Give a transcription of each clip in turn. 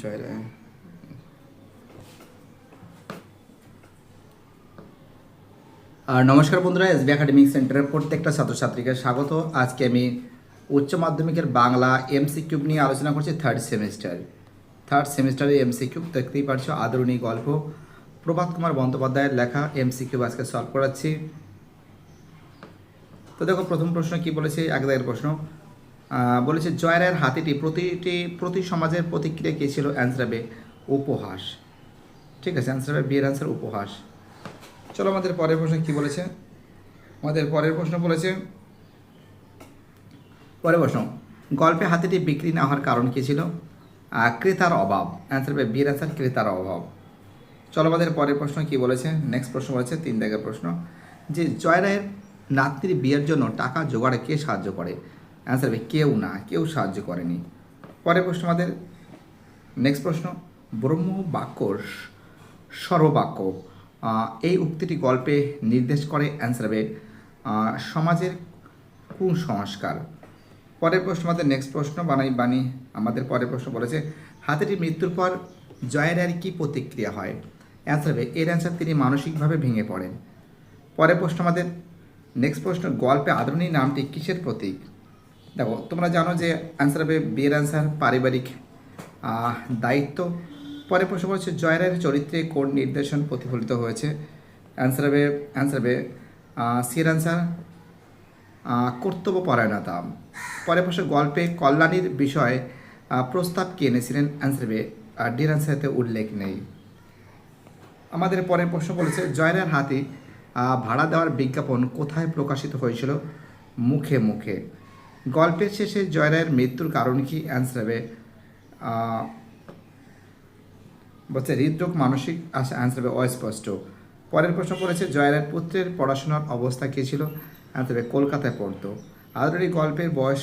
জয় রায় আর নমস্কার বন্ধুরা SB academic সেন্টারের প্রত্যেকটা ছাত্রছাত্রীকে স্বাগত। আজকে আমি উচ্চ মাধ্যমিকের বাংলা এমসি কিউব নিয়ে আলোচনা করছি থার্ড সেমিস্টার থার্ড সেমিস্টারে এমসি কিউব দেখতেই পারছ আদরণী গল্প। প্রভাত কুমার বন্দ্যোপাধ্যায়ের লেখা এমসি কিউব আজকে সলভ করাচ্ছি। তো দেখো, প্রথম প্রশ্ন কি বলেছে? এক দাগের প্রশ্ন। বলেছে জয়রায়ের হাতিটি প্রতিটি, প্রতি সমাজের প্রতিক্রিয়া কী ছিল? অ্যান্সার হবে, উপহাস। ঠিক আছে, অ্যান্সার হবে, বিয়ের অ্যান্সার, উপহাস। চলো আমাদের পরের প্রশ্ন কি বলেছে? আমাদের পরের প্রশ্ন বলেছে, পরের প্রশ্ন, গল্পে হাতিটি বিক্রি না হওয়ার কারণ কী ছিল? ক্রেতার অভাব। অ্যান্সার হবে, বিয়ের অ্যান্সার, ক্রেতার অভাব। চলো আমাদের পরের প্রশ্ন কি বলেছে? নেক্সট প্রশ্ন বলেছে, তিন দাগের প্রশ্ন, যে জয়রায়ের নাতনির বিয়ের জন্য টাকা জোগাড়ে কে সাহায্য করে? অ্যান্সার হবে, কেউ না, কেউ সাহায্য করেনি। পরের প্রশ্ন আমাদের। নেক্সট প্রশ্ন, ব্রহ্ম বাক্য সর্ববাক্য এই উক্তিটি গল্পে নির্দেশ করে অ্যান্সার হবে সমাজের কুসংস্কার পরের প্রশ্ন আমাদের নেক্সট প্রশ্ন, বানাই, বাণী, আমাদের পরের প্রশ্ন বলেছে হাতিটি মৃত্যুর পর জয়ের আর কী প্রতিক্রিয়া হয়? অ্যান্সার হবে, এর অ্যান্সার তিনি মানসিকভাবে ভেঙে পড়েন। পরের প্রশ্ন আমাদের নেক্সট প্রশ্ন, গল্পে আদরণী নামটি কিসের প্রতীক? দেখো, তোমরা জানো যে অ্যান্সার হবে বিয়ের অ্যান্সার পারিবারিক দায়িত্ব। পরের প্রশ্ন বলছে জয়রায়ের চরিত্রে কোন নির্দেশন প্রতিফলিত হয়েছে? অ্যান্সার হবে অ্যান্সার হবে সির অ্যান্সার কর্তব্য পরায়ণতা পরের প্রশ্ন, গল্পে কল্যাণীর বিষয়ে প্রস্তাব কে এনেছিলেন? অ্যান্সার হবে ডির অ্যান্সারতে উল্লেখ নেই। আমাদের পরের প্রশ্ন বলেছে জয়রার হাতি ভাড়া দেওয়ার বিজ্ঞাপন কোথায় প্রকাশিত হয়েছিল? মুখে মুখে। গল্পের শেষে জয়রায়ের মৃত্যুর কারণ কি? অ্যান্সার হবে বলছে, হৃদরোগ মানসিক অ্যান্সার হবে অস্পষ্ট। পরের প্রশ্ন করেছে, জয়রায়ের পুত্রের পড়াশোনার অবস্থা কী ছিল? অ্যান্সার হবে, কলকাতায় পড়তো। আদরণী গল্পের বয়স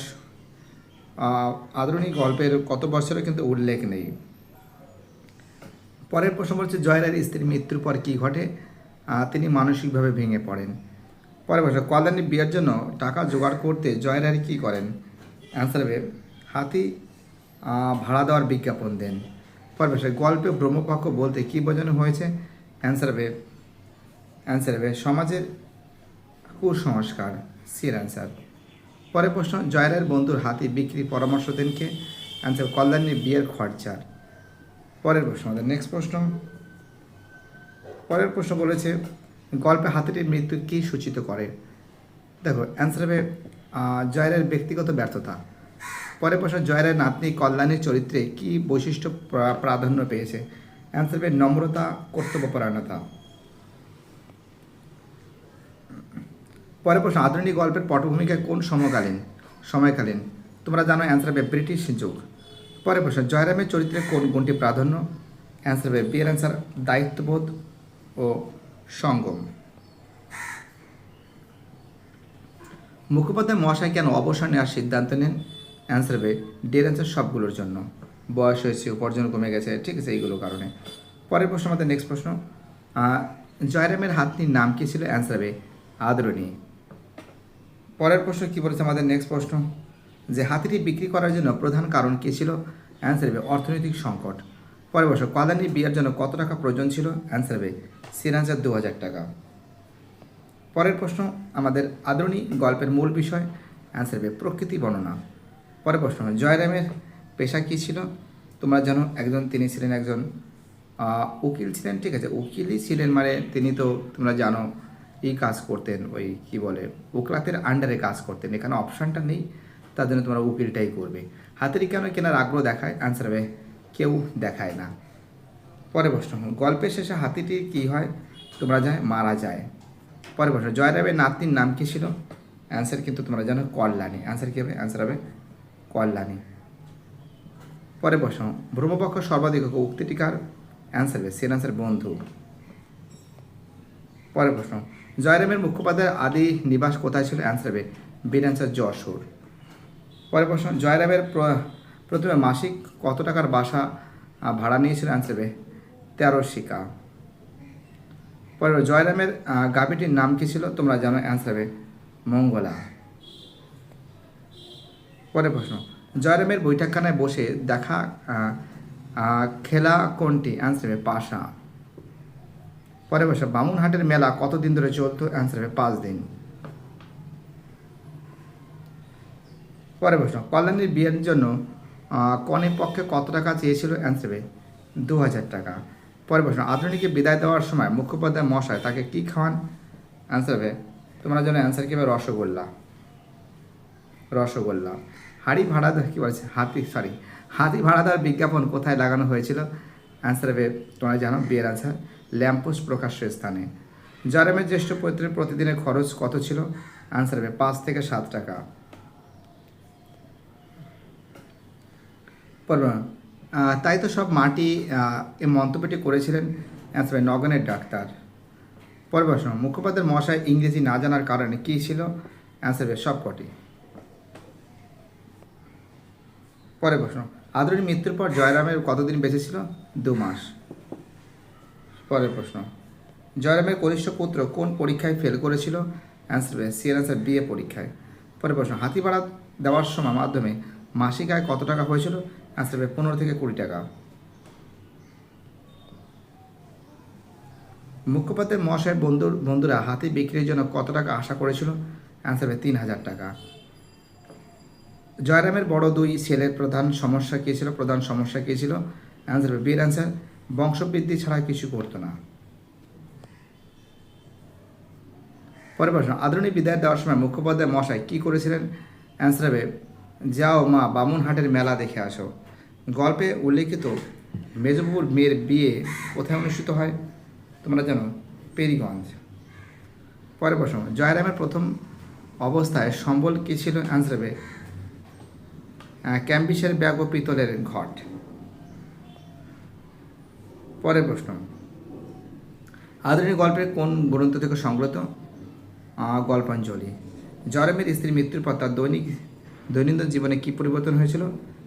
আদরণী গল্পের কত বছরে কিন্তু উল্লেখ নেই। পরের প্রশ্ন বলছে জয়রায়ের স্ত্রীর মৃত্যুর পর কী ঘটে? তিনি মানসিকভাবে ভেঙে পড়েন। পরের প্রশ্ন কল্যাণী বিয়ের জন্য টাকা জোগাড় করতে জয়রায় কী করেন? অ্যান্সার হবে, হাতি ভাড়া দেওয়ার বিজ্ঞাপন দেন। পরের প্রশ্ন গল্পে ব্রহ্মপক্ষ বলতে কী বোঝানো হয়েছে? অ্যান্সার হবে অ্যান্সার হবে, সমাজের কুসংস্কার সির অ্যান্সার পরের প্রশ্ন জয়রায়ের বন্ধুর হাতি বিক্রি পরামর্শ দেন কে? অ্যান্সার কল্যাণীর বিয়ের খরচার পরের প্রশ্ন, আমাদের নেক্সট প্রশ্ন। পরের প্রশ্ন বলেছে গল্পে হাতিটির মৃত্যু কী সূচিত করে? দেখো অ্যান্সার হবে আহ, জয়রায়ের ব্যক্তিগত ব্যর্থতা। পরে প্রশ্ন জয়রায়ের নাতনি কল্যাণীর চরিত্রে কি বৈশিষ্ট্য প্রাধান্য পেয়েছে? অ্যান্সার হবে নম্রতা কর্তব্যপরায়ণতা। পরে প্রশ্ন আধুনিক গল্পের পটভূমিকায় কোন সমকালীন? সময়কালীন। তোমরা জানো অ্যান্সার হবে ব্রিটিশ যুগ। পরের প্রশ্ন জয়রামের চরিত্রে কোন গুণটি প্রাধান্য? অ্যান্সার হবে বিয়ের অ্যান্সার দায়িত্ববোধ ও সঙ্গম। মুখোপাধ্যায় মহাশয় কেন অবসর নেওয়ার সিদ্ধান্ত নেন? অ্যান্সার হবে ডের অ্যান্সার সবগুলোর জন্য। বয়স হয়েছে, উপার্জন কমে গেছে, ঠিক আছে, এইগুলো কারণে। পরের প্রশ্ন, আমাদের নেক্সট প্রশ্ন। জয়রামের হাতনির নাম কী ছিল? অ্যান্সার হবে, আদরণী। পরের প্রশ্ন কী বলেছে আমাদের নেক্সট প্রশ্ন? যে হাতিটি বিক্রি করার জন্য প্রধান কারণ কী ছিল? অ্যান্সার হবে, অর্থনৈতিক সংকট। পরের প্রশ্ন কল্যাণী বিয়ের জন্য কত টাকা প্রয়োজন ছিল? অ্যান্সার হবে সির অ্যান্সার দু হাজার টাকা। পরের প্রশ্ন, আমাদের আদরণী গল্পের মূল বিষয়। অ্যান্সার হবে, প্রকৃতি বর্ণনা। পরের প্রশ্ন, জয়রামের পেশা কী ছিল? তোমরা জানো, একজন তিনি ছিলেন একজন উকিল ছিলেন, ঠিক আছে? উকিলই ছিলেন মানে তিনি তো, তোমরা জানো, এই কাজ করতেন, ওই কি বলে, উকলাতের আন্ডারে কাজ করতেন। এখানে অপশানটা নেই, তার জন্য তোমরা উকিলটাই করবে। হাতেরই কেন কেনার আগ্রহ দেখায়? অ্যান্সার হবে কেউ দেখায় না। পরে প্রশ্ন, গল্পের শেষে হাতিটি কি হয়? তোমরা যায় মারা যায়। পরে প্রশ্ন, জয়রাবের নাতনির নাম কি ছিল? অ্যান্সার কিন্তু তোমরা জানো, কল্যাণী। অ্যান্সার কী হবে? অ্যান্সার হবে কল্যাণী। পরে প্রশ্ন, ব্রহ্মপক্ষ সর্বাধিক উক্তিটিকার অ্যান্সার হবে সের অ্যান্সার বন্ধু। পরের প্রশ্ন, জয়রামের মুখোপাধ্যায়ের আদি নিবাস কোথায় ছিল? অ্যান্সার হবে বীর অ্যান্সার যশোর। পরের প্রশ্ন, জয়রামের প্রথমে মাসিক কত টাকার বাসা ভাড়া নিয়েছিল অ্যান্সার হবে তেরো শিকা। পরে জয়রামের গাভীটির নাম কি ছিল? তোমরা জানো অ্যান্সার হবে মঙ্গলা। পরের প্রশ্ন। জয়রামের বৈঠকখানায় বসে দেখা খেলা কোনটি? অ্যান্সার হবে পাশা। পরে বসে বামুনহাটের মেলা কতদিন ধরে চলতো? অ্যান্সার হবে পাঁচ দিন। পরে প্রশ্ন। কল্যাণীর বিয়ের জন্য কনের পক্ষে কত টাকা চেয়েছিল অ্যান্সারবে দু হাজার টাকা। পরে প্রশ্ন, আধুনিকে বিদায় দেওয়ার সময় মুখোপাধ্যায় মশাই তাকে কি খাওয়ান? অ্যান্সার হবে, তোমরা জানো অ্যান্সার কি রসগোল্লা। রসগোল্লা। হাড়ি ভাড়াদার কী বলছে? হাতি সরি হাতি ভাড়াদার বিজ্ঞাপন কোথায় লাগানো হয়েছিল? অ্যান্সার হবে, তোমরা জানো, বিয়ের আনসার ল্যাম্পোস্ট প্রকাশ্য স্থানে। জয়রামের জ্যেষ্ঠ পৈত্রের প্রতিদিনের খরচ কত ছিল? অ্যান্সার হবে, পাঁচ থেকে সাত টাকা। আহ, তাই তো সব মাটি এই মন্তব্যটি করেছিলেন অ্যান্সার নগনের ডাক্তার। পরের প্রশ্ন মুখোপাধ্যায়ের মশাই ইংরেজি না জানার কারণে কী ছিল? অ্যান্সার সবকটি পরের প্রশ্ন আদরের মৃত্যুর পর জয়রামের কতদিন বেঁচে ছিল? দু মাস। পরের প্রশ্ন জয়রামের কনিষ্ঠ পুত্র কোন পরীক্ষায় ফেল করেছিল? অ্যান্সার হবে সি অ্যান্সার বিএ পরীক্ষায়। পরের প্রশ্ন হাতি ভাড়া দেওয়ার সময় মাধ্যমে মাসিক আয় কত টাকা হয়েছিল? হবে পনেরো থেকে কুড়ি টাকা। মুখোপাধ্যায়ের মহাশয়ের বন্ধুর বন্ধুরা হাতি বিক্রির জন্য কত টাকা আশা করেছিল? অ্যান্সার হবে তিন হাজার টাকা। জয়রামের বড় দুই ছেলের প্রধান সমস্যা কী ছিল? প্রধান সমস্যা কী ছিল? অ্যান্সার হবে বিয়ের অ্যান্সার বংশবৃদ্ধি ছাড়া কিছু করতো না। পরের প্রশ্ন আধুনিক বিদায় দেওয়ার সময় মুখোপাধ্যায় মশাই কী করেছিলেন? অ্যান্সার হবে, যাও মা বামুনহাটের মেলা দেখে আসো। গল্পে উল্লেখিত মেজবাবুর মেয়ের বিয়ে কোথায় অনুষ্ঠিত হয়? তোমরা জানো পেরিগঞ্জ। পরের প্রশ্ন জয়রামের প্রথম অবস্থায় সম্বল কী ছিল? অ্যান্সার হবে আহ, ক্যাম্বিসের ব্যাগ ও পিতলের ঘট। পরের প্রশ্ন আধুনিক গল্পের কোন গ্রন্থ থেকে সংগ্রহীত গল্পাঞ্জলি। জয়রামের স্ত্রী মৃত্যুর পর তার দৈনিক দৈনন্দিন জীবনে কী পরিবর্তন হয়েছিল?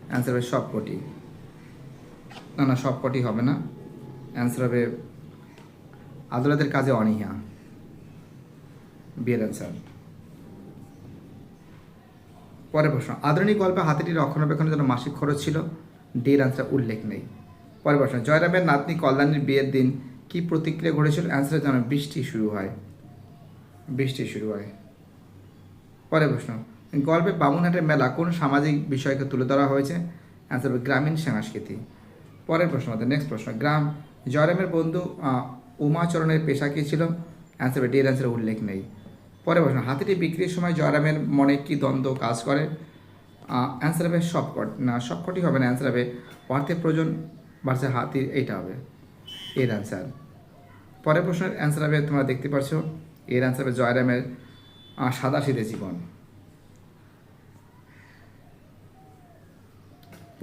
অ্যান্সার হবে সবকটি। না না, সবকটি হবে না। অ্যান্সার হবে আদালতের কাজে অনীহা। বিয়ের অ্যান্সার পরের প্রশ্ন আধুনিক গল্পে হাতিটির রক্ষণাবেক্ষণের জন্য মাসিক খরচ ছিল? ডির আনসার উল্লেখ নেই। পরের প্রশ্ন, জয়রামের নাতনি কল্যাণীর বিয়ের দিন কি প্রতিক্রিয়া ঘটেছিল? অ্যান্সার যেন বৃষ্টি শুরু হয়। বৃষ্টি শুরু হয়। পরের প্রশ্ন গল্পে বামুনহাটের মেলা কোন সামাজিক বিষয়কে তুলে ধরা হয়েছে? অ্যান্সার হবে গ্রামীণ সংস্কৃতি। পরের প্রশ্ন আমাদের নেক্সট প্রশ্ন, গ্রাম, জয়রামের বন্ধু উমাচরণের পেশা কী ছিল? অ্যান্সার হবে ডির অ্যান্সার উল্লেখ নেই। পরের প্রশ্ন, হাতিটি বিক্রির সময় জয়রামের মনে কি দ্বন্দ্ব কাজ করে? অ্যান্সার হবে, সবকট, না, সবকটি হবে না অ্যান্সার হবে অর্থের প্রয়োজন বাড়ছে হাতির, এইটা হবে, এর অ্যান্সার পরের প্রশ্নের অ্যান্সার হবে, তোমরা দেখতে পারছ, এর অ্যান্সার হবে জয়রামের সাদা জীবন।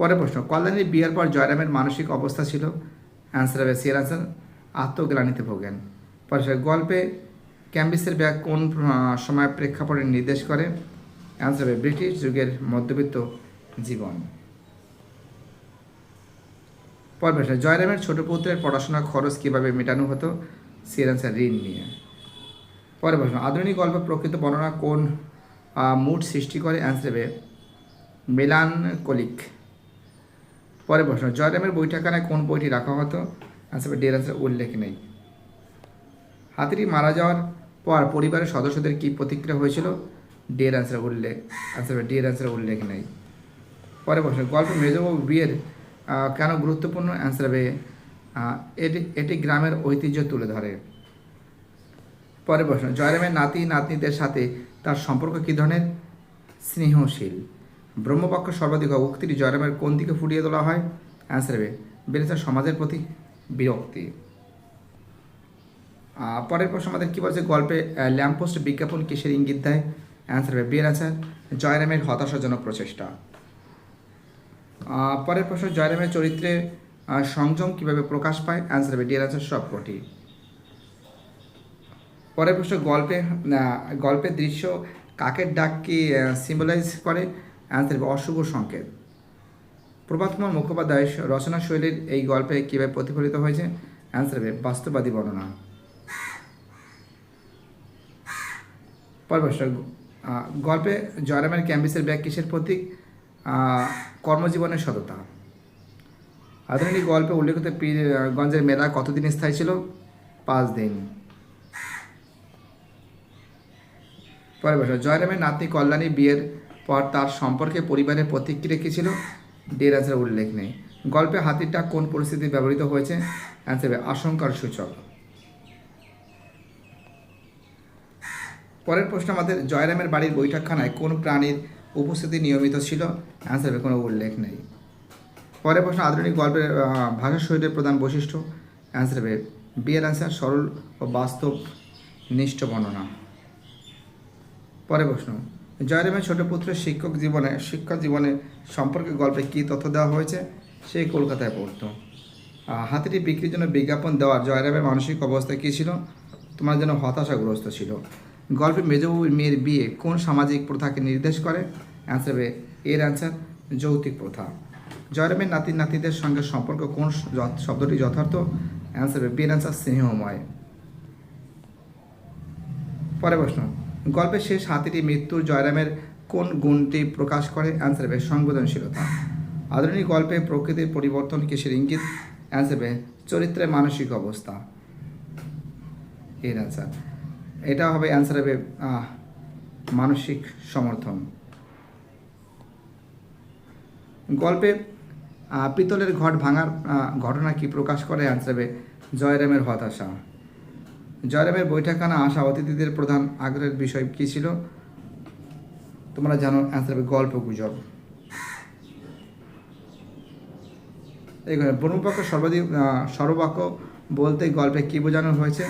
পরের প্রশ্ন, কল্যাণীর বিয়ের পর জয়রামের মানসিক অবস্থা ছিল? অ্যান্সার হবে সিয়ার অ্যান্সার আত্মগ্লানিতে ভোগেন। পরে সে গল্পে ক্যাম্বিসের ব্যাগ কোন সময় প্রেক্ষাপটে নির্দেশ করে? অ্যান্সার হবে, ব্রিটিশ যুগের মধ্যবিত্ত জীবন। পরের প্রশ্ন, জয়রামের ছোট পুত্রের পড়াশোনার খরচ কীভাবে মেটানো হতো? সিয়ার অ্যান্সার ঋণ নিয়ে। পরের প্রশ্ন, আধুনিক গল্পে প্রকৃত বর্ণনা কোন মুড সৃষ্টি করে? অ্যান্সার হবে, মেলানকলিক। পরের প্রশ্ন, জয়রামের বৈঠকখানায় কোন বইটি রাখা হতো? অ্যান্সার হবে ডিয়ার অ্যান্সার উল্লেখ নেই। হাতিটি মারা যাওয়ার পর পরিবারের সদস্যদের কী প্রতিক্রিয়া হয়েছিল? ডিয়ার অ্যান্সার উল্লেখ অ্যান্সার হবে ডিয়ার অ্যান্সার উল্লেখ নেই। পরে প্রশ্ন, গল্প মেজবাবু বিয়ের কেন গুরুত্বপূর্ণ? অ্যান্সার হবে এটি এটি গ্রামের ঐতিহ্য তুলে ধরে। পরে প্রশ্ন, জয়রামের নাতি নাতনিদের সাথে তার সম্পর্ক কী ধরনের? স্নেহশীল। ব্রহ্মপক্ষ সর্বাধিক উক্তিটি জয়রামের কোন দিকে ফুটিয়ে তোলা হয়? অ্যান্সার হবে বেড়েছে সমাজের প্রতি বিরক্তি। পরের প্রশ্ন আমাদের কী বলছে? গল্পে ল্যাম্পোস্ট বিজ্ঞাপন কিসের ইঙ্গিত দেয়? অ্যান্সার হবে, বিয়ের অ্যান্সার জয়রামের হতাশাজনক প্রচেষ্টা। পরের প্রশ্ন, জয়রামের চরিত্রে সংযম কীভাবে প্রকাশ পায়? অ্যান্সার হবে ডিয়ার অ্যান্সার সবকটি। পরের প্রশ্ন, গল্পে গল্পের দৃশ্য কাকের ডাক কি সিম্বলাইজ করে? অ্যান্সার হবে অশুভ সংকেত। প্রভাত কুমার মুখোপাধ্যায় রচনা শৈলীর এই গল্পে কীভাবে প্রতিফলিত হয়েছে? অ্যান্সার হবে, বাস্তববাদী বর্ণনা। প্রশ্ন গল্পে জয়রামের ক্যাম্বিসের ব্যাগ কিসের প্রতীক? কর্মজীবনের সততা। আধুনিক গল্পে উল্লেখিত পীরগঞ্জের মেলা কতদিন স্থায়ী ছিল? পাঁচ দিন। পরের প্রশ্ন, জয়রামের নাতনি কল্যাণী বিয়ের পর তার সম্পর্কে পরিবারের প্রতিক্রিয়া কী ছিল? ডের আনসার উল্লেখ নেই। গল্পে হাতিটা কোন পরিস্থিতি ব্যবহৃত হয়েছে? অ্যান্সার আশঙ্কার সূচক। পরের প্রশ্ন, আমাদের জয়রামের বাড়ির বৈঠকখানায় কোন প্রাণীর উপস্থিতি নিয়মিত ছিল? অ্যান্সার কোনো উল্লেখ নেই। পরের প্রশ্ন, আধুনিক গল্পের ভাষা শৈলীর প্রধান বৈশিষ্ট্য? অ্যান্সার হবে বিয়ের অ্যান্সার সরল ও বাস্তব নিষ্ঠ বর্ণনা। পরের প্রশ্ন জয়রামের ছোট পুত্রের শিক্ষক জীবনে শিক্ষক জীবনে সম্পর্কে গল্পে কী তথ্য দেওয়া হয়েছে, সে কলকাতায় পড়তো। হাতিটি বিক্রির জন্য বিজ্ঞাপন দেওয়া জয়রামের মানসিক অবস্থা কী ছিল? তোমার জন্য হতাশাগ্রস্ত ছিল। গল্পে মেজবাবুর মেয়ের বিয়ে কোন সামাজিক প্রথাকে নির্দেশ করে? অ্যান্সার হবে এর অ্যান্সার যৌতুক প্রথা। জয়রামের নাতি নাতিদের সঙ্গে সম্পর্ক কোন শব্দটি যথার্থ? অ্যান্সার হবে বিয়ের অ্যান্সার স্নেহময়। পরে প্রশ্ন। গল্পের শেষ হাতিটি মৃত্যুর জয়রামের কোন গুণটি প্রকাশ করে? অ্যান্সার হবে সংবেদনশীলতা। আধুনিক গল্পে প্রকৃতির পরিবর্তন কিসের ইঙ্গিত? অ্যান্সার হবে চরিত্রের মানসিক অবস্থা। এর অ্যান্সার এটা হবে অ্যান্সার হবে মানসিক সমর্থন। গল্পে পিতলের ঘট ভাঙার ঘটনা কি প্রকাশ করে? অ্যান্সার হবে জয়রামের হতাশা। জয়রামের বৈঠকখানা আসা অতিথিদের প্রধান আগ্রহের বিষয় কী ছিল? তোমরা জানো অ্যান্সার হবে গল্প গুজব। এখানে ব্রহ্মপক্ষ সর্বাধিক সর্ববাক্য বলতে গল্পে কী বোঝানো হয়েছে?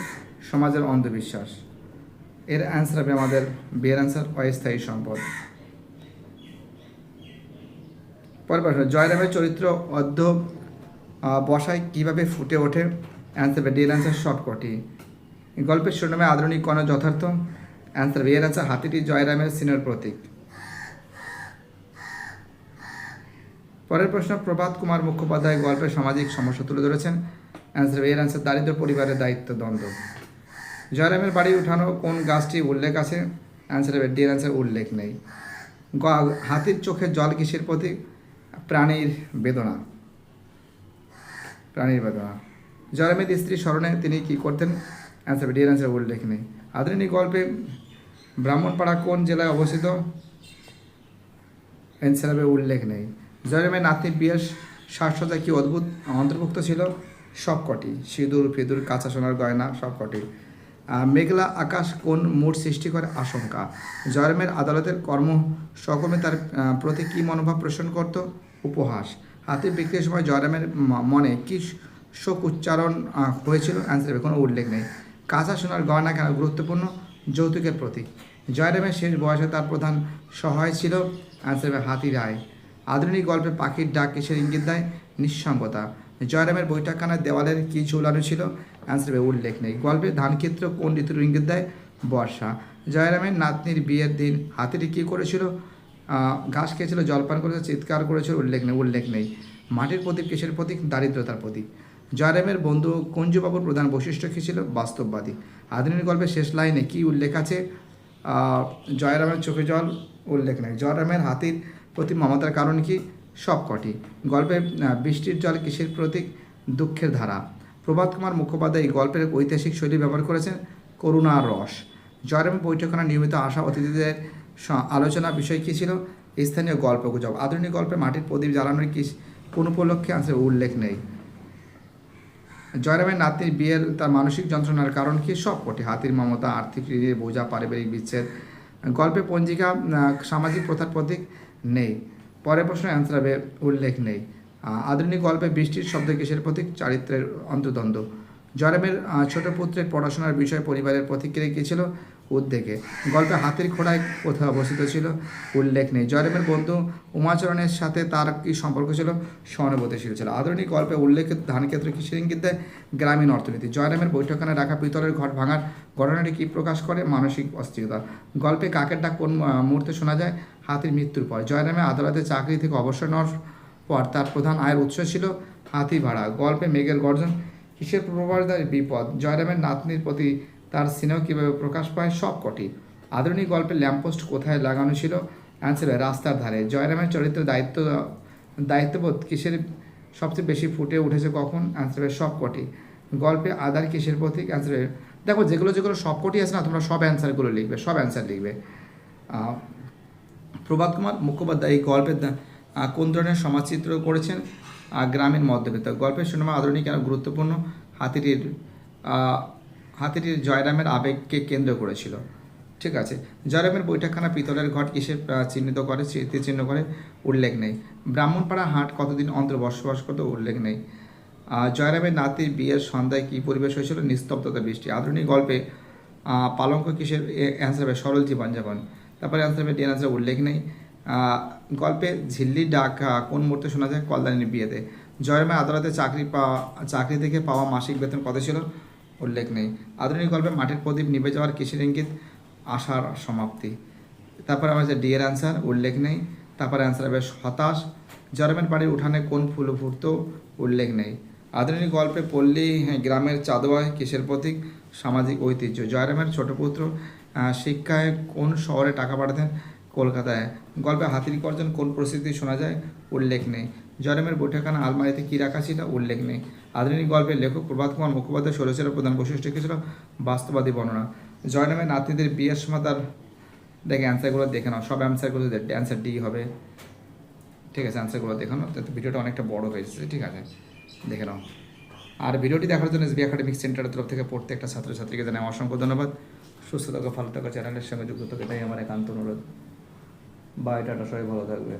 সমাজের অন্ধবিশ্বাস। এর অ্যান্সার হবে আমাদের বিয়ের অ্যান্সার অস্থায়ী সম্পদ। পরের প্রশ্ন, জয়রামের চরিত্র অর্ধ বসায় কীভাবে ফুটে ওঠে? অ্যান্সার হবে ডির অ্যান্সার সবকটি। গল্পের শিরোনামে আধুনিক কোনো যথার্থ। অ্যান্সার এর অ্যান্সার হাতিটি জয়রামের সিনের প্রতীক। পরের প্রশ্ন, প্রভাত কুমার মুখোপাধ্যায় গল্পের সামাজিক সমস্যা তুলে ধরেছেন। অ্যান্সার এর অ্যান্সার দারিদ্র পরিবারের দায়িত্ব, দ্বন্দ্ব। জয়রামের বাড়ি উঠানো কোন গাছটি উল্লেখ আছে? অ্যান্সার হবে ডির অ্যান্সার উল্লেখ নেই। হাতির চোখে জল কিসের প্রতীক? প্রাণীর বেদনা। প্রাণীর বেদনা। জয়রামের স্ত্রী স্মরণে তিনি কি করতেন? অ্যান্সার হবে ডির অ্যান্সার উল্লেখ নেই আধুনিক গল্পে ব্রাহ্মণপাড়া কোন জেলায় অবস্থিত? অ্যান্সার হবে উল্লেখ নেই। জয়রামের নাতনি বিয়ের সাজসজ্জা কি অদ্ভুত? অন্তর্ভুক্ত ছিল সবকটি। সিঁদুর, ফিদুর, কাঁচা সোনার গয়না, সবকটি। মেঘলা আকাশ কোন মুড সৃষ্টি করে? আশঙ্কা। জয়রামের আদালতের কর্ম সকমে তার প্রতি কী মনোভাব পোষণ করত? উপহাস। হাতে বিক্রির সময় জয়রামের মনে কী শোক উচ্চারণ হয়েছিল? অ্যান্সার কোনো উল্লেখ নেই। কাঁচা সোনার গয়না কেন গুরুত্বপূর্ণ যৌতুকের প্রতীক। জয়রামের শেষ বয়সে তার প্রধান সহায় ছিল অ্যান্সার হাতি রায়। আধুনিক গল্পে পাখির ডাক কিসের ইঙ্গিত দেয়? নিঃসঙ্গতা। জয়রামের বৈঠকখানার দেওয়ালের কি ঝুলানো ছিল? অ্যান্সার উল্লেখ নেই। গল্পে ধানক্ষেত্র কোন ঋতুর ইঙ্গিত দেয়? বর্ষা। জয়রামের নাতনির বিয়ের দিন হাতিটি কী করেছিল? ঘাস খেয়েছিল, জলপান করেছিল, চিৎকার করেছিল, উল্লেখ নেই উল্লেখ নেই। মাটির প্রতীক কিসের প্রতীক? দারিদ্রতার প্রতীক। জয়রামের বন্ধু কুঞ্জবাবুর প্রধান বৈশিষ্ট্য কী ছিল? বাস্তববাদী। আধুনিক গল্পের শেষ লাইনে কি উল্লেখ আছে? জয়রামের চোখে জল, উল্লেখ নেই। জয়রামের হাতির প্রতি মমতার কারণ কি? সবকটি গল্পে বৃষ্টির জল কিসের প্রতীক? দুঃখের ধারা। প্রভাত কুমার মুখোপাধ্যায় এই গল্পের ঐতিহাসিক শৈলী ব্যবহার করেছেন করুণা রস। জয়রামের বৈঠকখানা নিয়মিত আসা অতিথিদের আলোচনা বিষয় কী ছিল? স্থানীয় গল্প গুজব আধুনিক গল্পে মাটির প্রদীপ জ্বালানোর কি কোন উপলক্ষে আছে? উল্লেখ নেই। জয়রামের নাতির বিয়ের তার মানসিক যন্ত্রণার কারণ কি? সবকটি হাতির মমতা, আর্থিক ঋণের বোঝা, পারিবারিক বিচ্ছেদ। গল্পে পঞ্জিকা সামাজিক প্রথার প্রতীক নেই। পরের প্রশ্ন অ্যান্সার হবে, উল্লেখ নেই। আধুনিক গল্পে বৃষ্টির শব্দ কিসের প্রতীক? চারিত্রের অন্তর্দ্বন্দ্ব জয়রামের ছোট পুত্রের পড়াশোনার বিষয়ে পরিবারের প্রতিক্রিয়া কী ছিল? উদ্বেগে গল্পে হাতির ঘোড়ায় কোথায় অবস্থিত ছিল, উল্লেখ নেই। জয়রামের বন্ধু উমাচরণের সাথে তার কি সম্পর্ক ছিল সহানুভূতিশীল ছিল। আধুনিক গল্পে উল্লেখিত ধানক্ষেত্র কিসের ইঙ্গিত দেয় গ্রামীণ অর্থনীতি। জয়রামের বৈঠকখানে রাখা পিতলের ঘট ভাঙার ঘটনাটি কি প্রকাশ করে? মানসিক অস্থিরতা। গল্পে কাকের ডাক কোন মুহূর্তে শোনা যায়? হাতির মৃত্যুর পর। জয়রামের আদালতে চাকরি থেকে অবসর নেওয়ার পর তার প্রধান আয়ের উৎস ছিল হাতি ভাড়া গল্পে মেঘের গর্জন, কিসের প্রভাব দেয় বিপদ? জয়রামের নাতনির প্রতি তার স্নেহ কীভাবে প্রকাশ পায় সব সবকটি আধুনিক গল্পে ল্যাম্পপোস্ট কোথায় লাগানো ছিল? অ্যান্সার রাস্তার ধারে। জয়রামের চরিত্রের দায়িত্ব দায়িত্ববোধ কিসের সবচেয়ে বেশি ফুটে উঠেছে কখন? অ্যান্সার হবে সবকটি গল্পে আদার কিসের প্রতীক? অ্যান্সার দেখো যেগুলো যেগুলো সবকটি আছে না তোমরা সব অ্যান্সারগুলো লিখবে সব অ্যান্সার লিখবে। প্রভাত কুমার মুখোপাধ্যায় এই গল্পের কোন ধরনের সমাজচিত্র করেছেন? আহ, গ্রামীণ মধ্যবিত্ত। গল্পের সিনেমা আধুনিক কেন গুরুত্বপূর্ণ। হাতিটির হাতিটির জয়রামের আবেগকে কেন্দ্র করেছিল। ঠিক আছে, জয়রামের বৈঠকখানা পিতলের ঘট কিসে চিহ্নিত করে স্মৃতিচিহ্ন করে? উল্লেখ নেই। ব্রাহ্মণপাড়া হাট কতদিন অন্তর বসবাস করতে? উল্লেখ নেই। জয়রামের নাতির বিয়ের সন্ধ্যায় কী পরিবেশ হয়েছিল? নিস্তব্ধতা বৃষ্টি। আধুনিক গল্পে পালঙ্ক কিসের অ্যান্সার হবে সরল জীবনযাপন। তারপরে অ্যান্সার হবে ডি অ্যান্সার উল্লেখ নেই। গল্পে ঝিল্লির ডাক কোন মুহূর্তে শোনা যায়? কল্যাণীর বিয়েতে। জয়রামের আদালতে চাকরি পাওয়া চাকরি থেকে পাওয়া মাসিক বেতন কত ছিল? উল্লেখ নেই। আধুনিক গল্পে মাটির প্রদীপ নিভে যাওয়ার কিসের ইঙ্গিত আশার সমাপ্তি। তারপরে আমার যে ডি এর অ্যান্সার উল্লেখ নেই। তারপরে অ্যান্সার হবে হতাশ। জয়রামের বাড়ির উঠানে কোন ফুল ফুটতো উল্লেখ নেই। আধুনিক গল্পে পল্লী হ্যাঁ, গ্রামের চাঁদোয়া কিসের প্রতীক? সামাজিক ঐতিহ্য। জয়রামের ছোট পুত্র শিক্ষায় কোন শহরে টাকা পাঠাতেন? কলকাতায়। গল্পে হাতির গর্জন কোন পরিস্থিতি শোনা যায়? উল্লেখ নেই। জয়রামের বৈঠকখানা আলমারিতে কী রাখা ছিল? উল্লেখ নেই। আধুনিক গল্পের লেখক প্রভাত কুমার মুখোপাধ্যায় ষোলশের প্রধান বৈশিষ্ট্য কী ছিল বাস্তবাদী বর্ণনা। জয়রামের নাতনিদের বিয়ের সময় তার দেখে অ্যান্সারগুলো দেখে নাও। সব অ্যান্সারগুলো অ্যান্সার ডি হবে। ঠিক আছে অ্যান্সারগুলো দেখে নাও। ভিডিওটা অনেকটা বড় হয়েছে ঠিক আছে, দেখে নাও। আর ভিডিওটি দেখার জন্য এসবি একাডেমিক সেন্টারের তরফ থেকে প্রত্যেকটা ছাত্রছাত্রীকে জানাই অসংখ্য ধন্যবাদ। সুস্থ থাকো, ভালো থাকো, চ্যানেলের সঙ্গে যুক্ত থাকো। তাই আমার একান্ত অনুরোধ। বা টাটা, সবাই ভালো থাকবে।